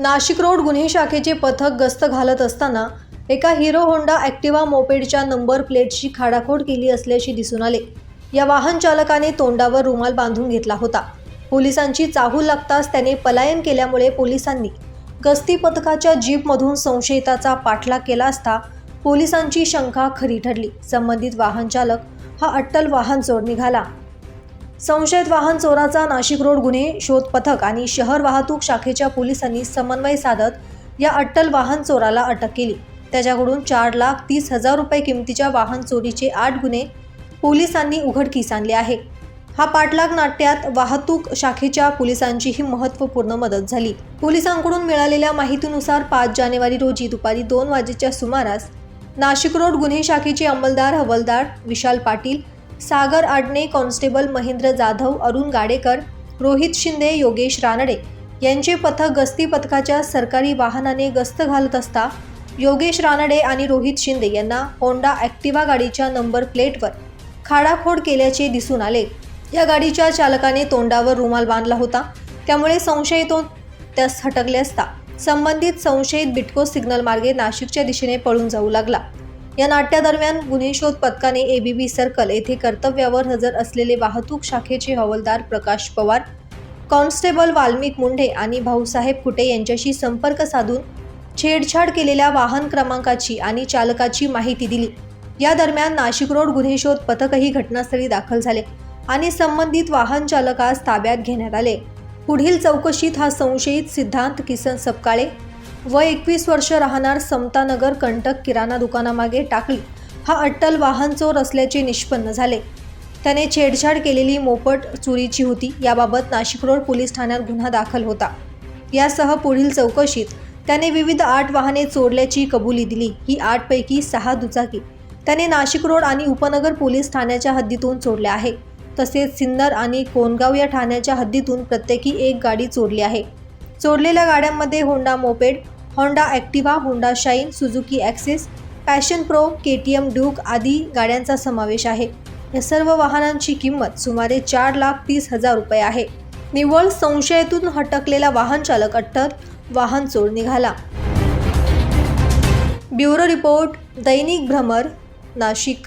Nashik road गुन्हे शाखेचे पथक गस्त घालत असताना एका हिरो होंडा ॲक्टिवा मोपेडच्या नंबर प्लेटची खाडाखोड केली असल्याचे दिसून आले. या वाहन चालकाने तोंडावर रुमाल बांधून घेतला होता. पोलिसांची चाहूल लागताच त्याने पलायन केल्यामुळे पोलिसांनी गस्ती पथकाच्या जीपमधून संशयिताचा पाठलाग केला असता पोलिसांची शंका खरी ठरली. संबंधित वाहन चालक हा अट्टल वाहन चोर निघाला. संशयित वाहन चोराचा नाशिक रोड गुन्हे शोध पथक आणि शहर वाहतूक शाखेच्या पोलिसांनी समन्वय साधत या अट्टल वाहन चोराला अटक केली. त्याच्याकडून चार लाख तीस हजार रुपये किमतीच्या वाहन चोरीचे आठ गुन्हे पोलिसांनी उघडकीस आणले आहे. हा पाठलाग नाट्यात वाहतूक शाखेच्या पोलिसांचीही महत्त्वपूर्ण मदत झाली. पोलिसांकडून मिळालेल्या माहितीनुसार पाच जानेवारी रोजी दुपारी दोन वाजेच्या सुमारास नाशिक रोड गुन्हे शाखेचे अंमलदार हवलदार विशाल पाटील सागर आडणे कॉन्स्टेबल महेंद्र जाधव अरुण गाडेकर रोहित शिंदे योगेश रानडे यांचे पथक गस्ती पथकाच्या सरकारी वाहनाने गस्त घालत असता योगेश रानडे आणि रोहित शिंदे यांना होंडा ॲक्टिवा गाडीच्या नंबर प्लेटवर खाडाखोड केल्याचे दिसून आले. या गाडीच्या चालकाने तोंडावर रुमाल बांधला होता. त्यामुळे संशयितो त्यास हटकले असता संबंधित संशयित बिटको सिग्नल मार्गे नाशिकच्या दिशेने पळून जाऊ लागला. या नाट्यादरम्यान गुन्हे शोध पथकाने एबीबी सर्कल येथे कर्तव्यावर हजर असलेले वाहतूक शाखेचे हवालदार प्रकाश पवार कॉन्स्टेबल वाल्मिक मुंढे आणि भाऊसाहेब कुटे यांच्याशी संपर्क साधून छेडछाड केलेल्या वाहन क्रमांकाची आणि चालकाची माहिती दिली. या दरम्यान नाशिक रोड गुन्हे शोध पथकही घटनास्थळी दाखल झाले आणि संबंधित वाहन चालकास ताब्यात घेण्यात आले. पुढील चौकशीत हा संशयित सिद्धांत किसन सपकाळे व एकवीस वर्ष राहणार समतानगर कंटक किराणा दुकानामागे टाकली. हा अट्टल वाहन चोर असल्याचे निष्पन्न झाले. त्याने छेडछाड केलेली मोपट चोरीची होती. याबाबत नाशिक रोड पोलीस ठाण्यात गुन्हा दाखल होता. यासह पुढील चौकशीत त्याने विविध आठ वाहने चोरल्याची कबुली दिली. ही आठपैकी सहा दुचाकी त्याने नाशिक रोड आणि उपनगर पोलीस ठाण्याच्या हद्दीतून चोरल्या आहे. तसेच सिन्नर आणि कोनगाव या ठाण्याच्या हद्दीतून प्रत्येकी एक गाडी चोरली आहे. चोरलेल्या गाड्यांमध्ये Honda moped Honda Activa Honda Shine Suzuki Access Passion Pro K T M Duke आदी गाड्यांचा समावेश आहे. या सर्व वाहनांची किंमत सुमारे चार लाख तीस हजार रुपये आहे. निव्वळ संशयातून हटकलेला वाहन चालक अटक वाहन चोर निघाला. ब्युरो रिपोर्ट दैनिक भ्रमर नाशिक.